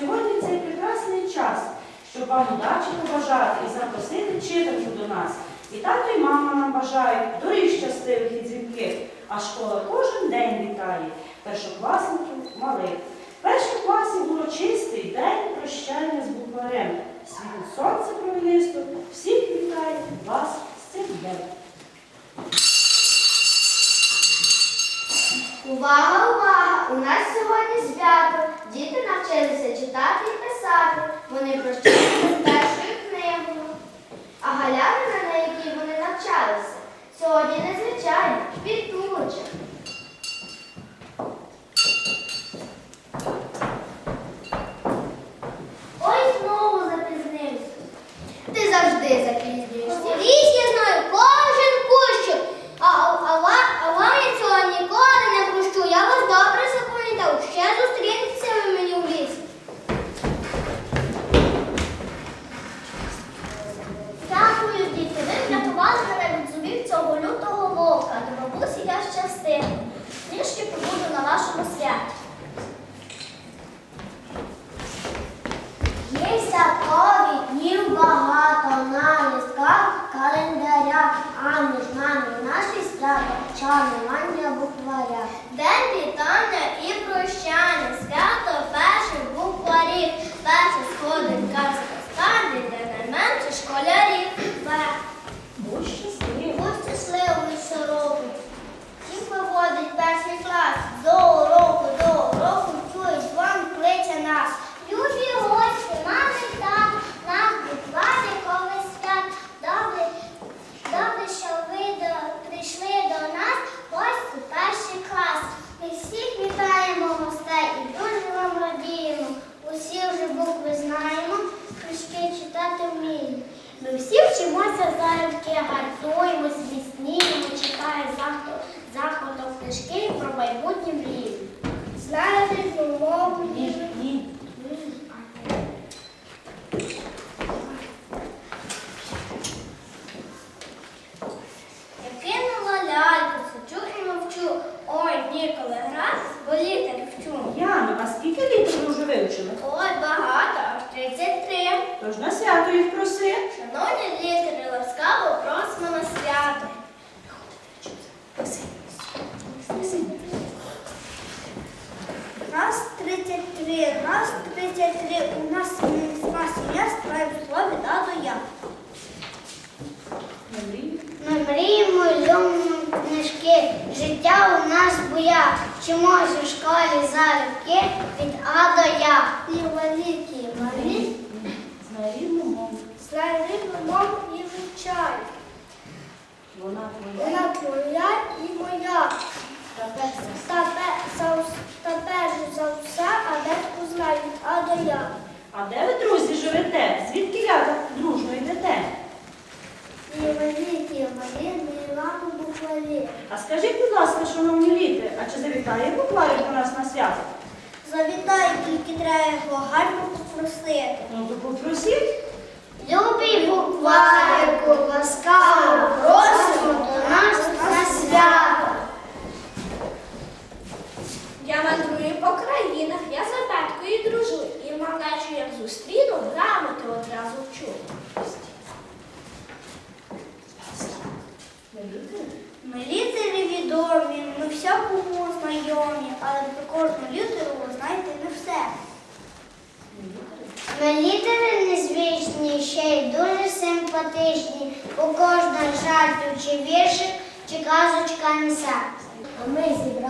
Сьогодні цей прекрасний час, щоб вам удачі побажати і запросити вчительку до нас. І тато, і мама нам бажають доріг щасливих і дзвінких, а школа кожен день вітає першокласників малих. В першому класі було чистий день прощання з букварем. Світло сонце промінисто, всіх вітає вас з цим днем. Увага, увага! У нас сьогодні свято. Діти навчилися читати і писати. Вони прощаються з першою книгою. А галявина, на якій вони навчалися, сьогодні незвичайна, квітуча. Ой, знову запізнився. Ти завжди запізнюєшся. Ліс я знаю кожен кущик. А, а, ва- а вам я цього ніколи не прощу. Я вас добре запам'ятав. Ще зустрінеться ви мені в лісі. Дякую, діти. Ви врятували мене від зубів цього лютого вовка. До бабусі я щастила. Трішки побуду на вашому святі. Є святкові днів багато на листках календаря, а між нами наші свята чарування букваря. День вітання і прощання, свято перших букварів, перша сходинка з каскади, де найменше школярів. Будь щасливий. Будь щасливий щороку. Всіх виводить перший клас. До уроку чують, дзвон кличе нас. Любі гості, мами і тати, нам відвади коли свят. Добре, добре, що ви до, прийшли до нас, гості перший клас. Ми всіх вітаємо гостей і дуже вам радіємо. Усі вже букви знаємо, книжки читати вміємо. Ми всі вчимося залюбки, гартуємось, вісніємо, чекає заход, книжки про майбутнє мрії. Знаєте мову Ні,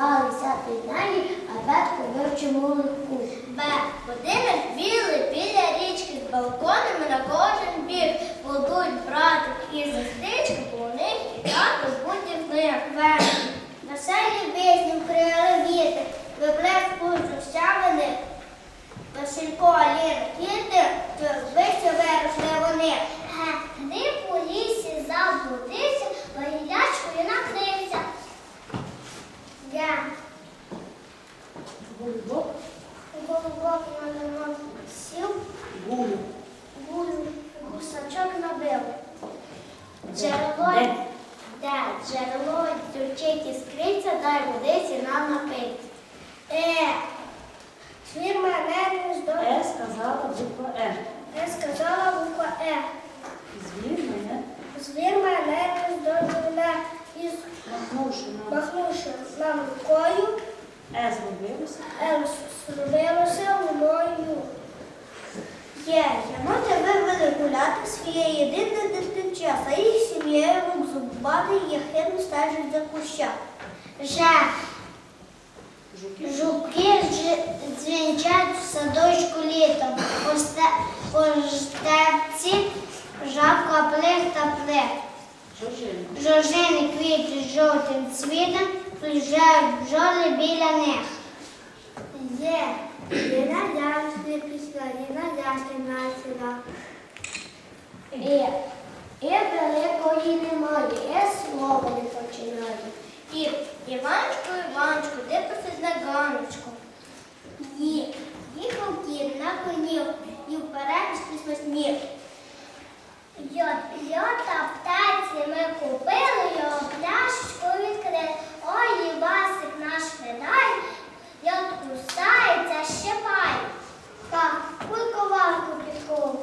зібралися під а бетку вивчимо легку. Б. Будинок білий біля річки з балконами на кожен бік. Будуть братик і сестричка, бо у них і тато будівник. В. Веселі пісні крили вітер, виплескують щавини. Василько, Аліна, кіти, то вище виросли вони. Ге, Гриб у лісі заблудився, вагілячкою накрився. Я. Бульбок. Бульбок на лимон сів. Гулю. Гулю. Гусачок набив. Джерело. Де? Де? Джерело дівчить іскриться, дай водиці нам напити. Е. Фірма не до... Е сказала буква Е. Е сказала буква Е. Звір мене. Звір мене не здобув. Еска. Мам рукою, Е зробилося. М зробилося мною. Є, єноти вивели гуляти своє єдине дитинча, за їх сім'єю рук зубати єхидно стежить за куща. Же, Жуки. дзвінчать в садочку літом, по степці жабка плих та плих. Жожини з жовтим цвітом, приїжджають бджоли біля них. Є, є на ясні після, є на ясні насіла. І, і великої немає, і слово не починає. І, Іваночко, Іваночко, де посить на ганочку? Є, їхав кіт на коні, і вперед після сміх. Йот, йота птаці ми купили, його пляшечку відкрили. Ой, їбасик басик наш видай, йот кусається, щепай. Так, кульковарку підков.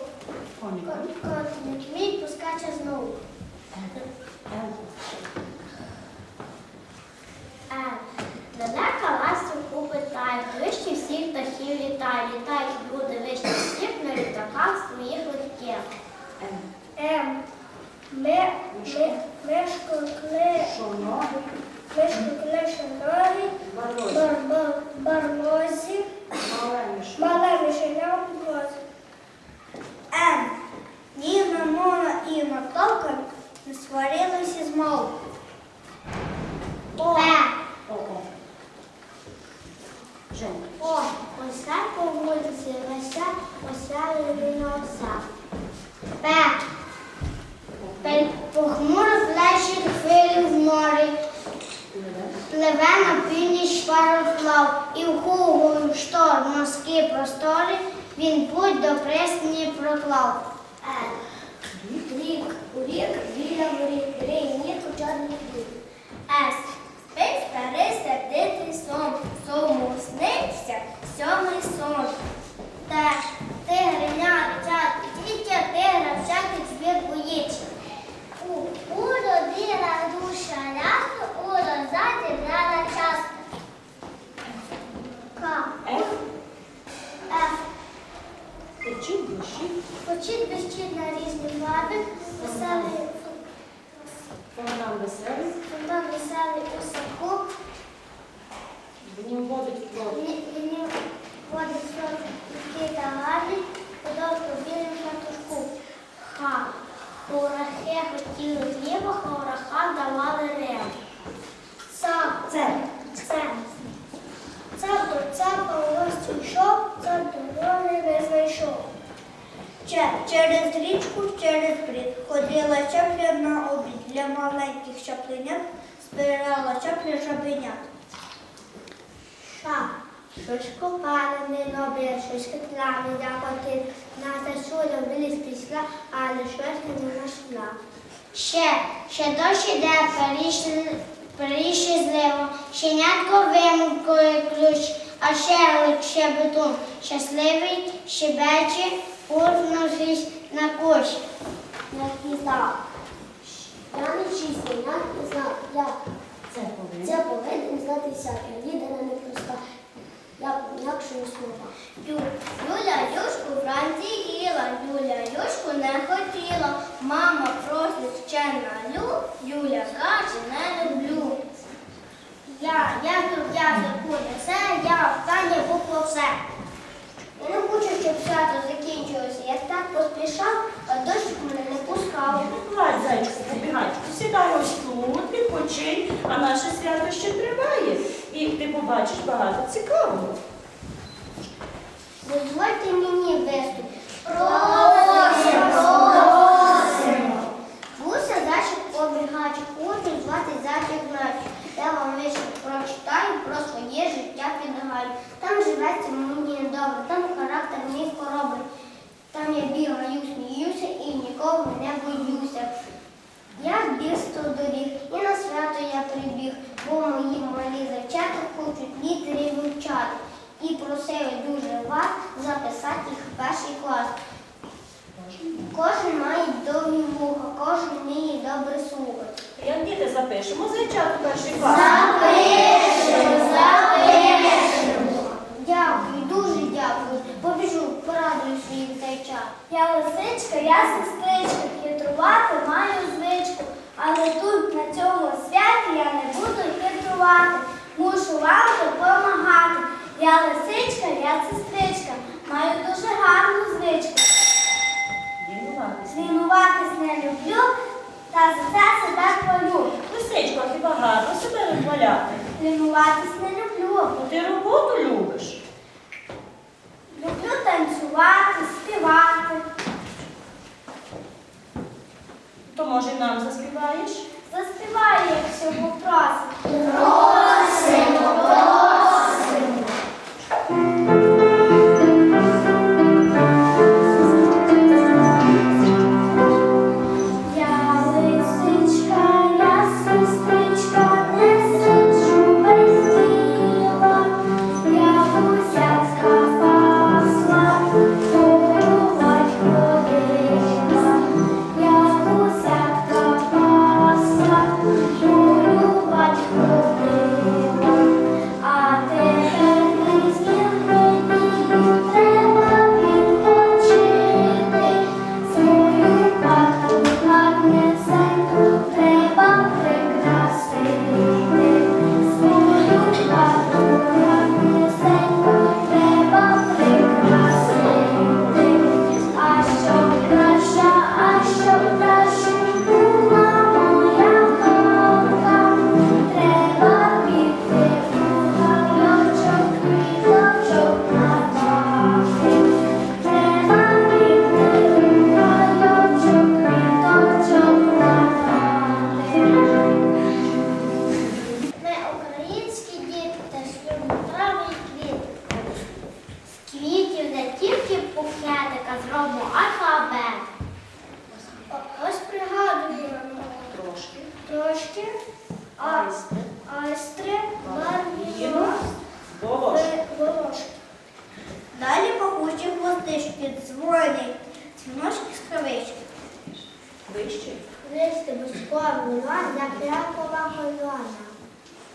Наталка не сварилися змов. О, О, о. Женька. о, ося по вулиці, ося, ося левина оса. Пе, Похмуро плещуть хвилі в морі, пливе на північ пароплав, і в хугу шторм морські простори, він путь до пристані проклав. Рік, у рік, біля воріт, рейні у чорний не Ес, веселий. фонтан веселий у садку, В ньому водить флот. він водить сладкий та гарний, подовжку білим фартушку. Ха. Урахи хотіли хліба, хаураха давали рем. Цап, Це. це. Цап до цапа у гості йшов, цап дороги не знайшов. Че, через річку, через брід ходила чапля на обід для маленьких чапленят, збирала чапля жабенят. Ша, щось копали не добре, щось хитляне дякувати. На засуля виліз після, але щось не знайшла. Ще, ще дощ іде, періще зливо, щенятко вимкує ключ, а ще лише бетон, щасливий, щебече, урнувшись на кущ. Я пізнав. Я не чистий, я пізнав, я. Це повинен. Це повинен знати всяке, лідера не проста. Я інакшою слова. Ю, Юля Юшку вранці їла, Юля Юшку не хотіла. Мама просить ще на лю, Юля каже, не люблю. Я, я тут я несе, я остання буква все. Я не хочу, щоб свято закінчилося. Я так поспішав, а дощ мене не пускав. Зайчику, побігачку, сідай ось тут, відпочинь, а наше свято ще триває. І ти побачиш багато цікавого. Кожен вміє добре слухати. Як діти запишемо зайчату перший клас.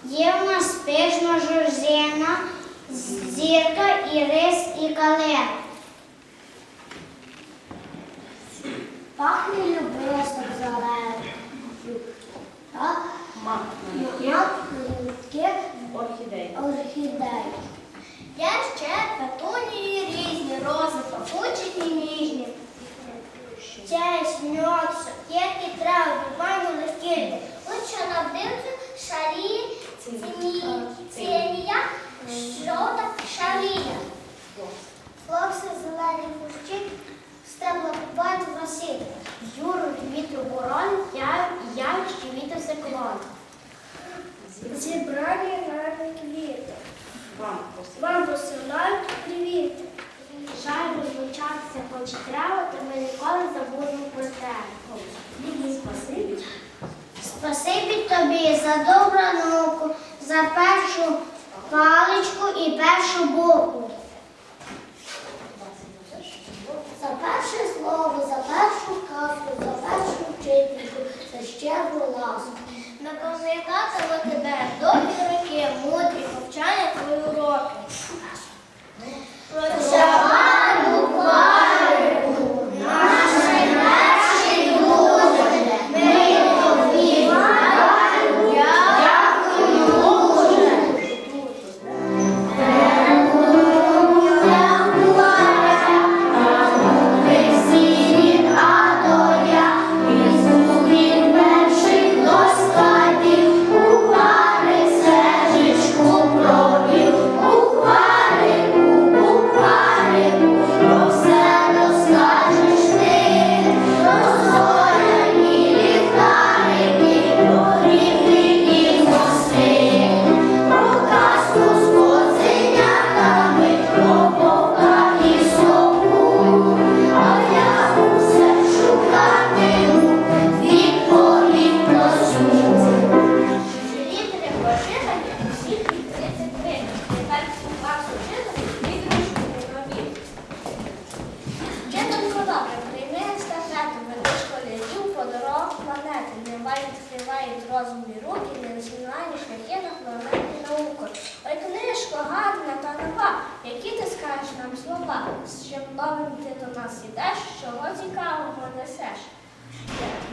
Є в нас пишно журзина, зірка і рис і кале. Пахне любисток зеленою. Так? Макнутки орхідеї. орхідеї. Я ще петунії різні, рози пахучі і ніжні. Честь, мед, сукерки, трави, бані, листки. Ось на дивці шарі. 请注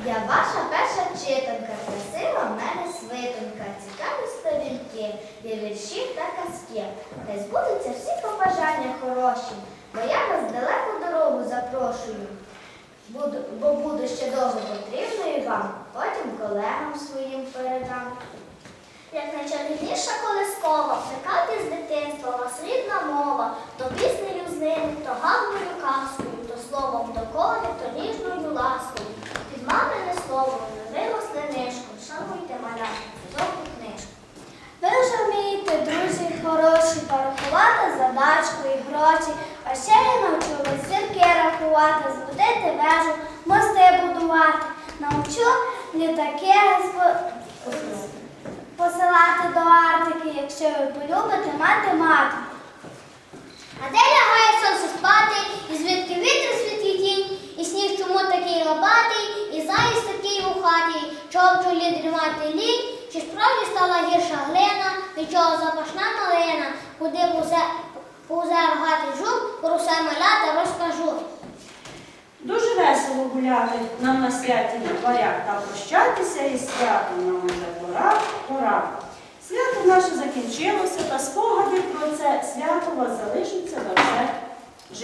Я ваша перша вчителька, красива в мене свитонка, цікаві сторінки, є вірші та казки. Та збудуться всі побажання хороші, бо я вас далеку дорогу запрошую. Буду, бо буду ще довго потрібною вам, потім колегам своїм передам. Як найчарівніша колискова, плекати з дитинства вас рідна мова, то піснею з ними, то гарною казкою, то словом до кони, то ніжною ласкою. Якщо ви полюбите математику. А де лягає сонце спати, і звідки вітер світлий тінь, і сніг чому такий лобатий, і заїзд такий у хаті, чого чолі дрімати лінь, чи справді стала гірша глина, від чого запашна малина, куди бузе рогатий жук, про все маляти розкажу. Дуже весело гуляти нам на святі на дворях та прощатися із святом. Нам уже пора, пора. Свято наше закінчилося, та спогади про це свято у вас залишиться на все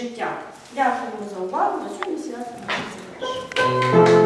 життя. Дякуємо за увагу. на цьому свято наше свята.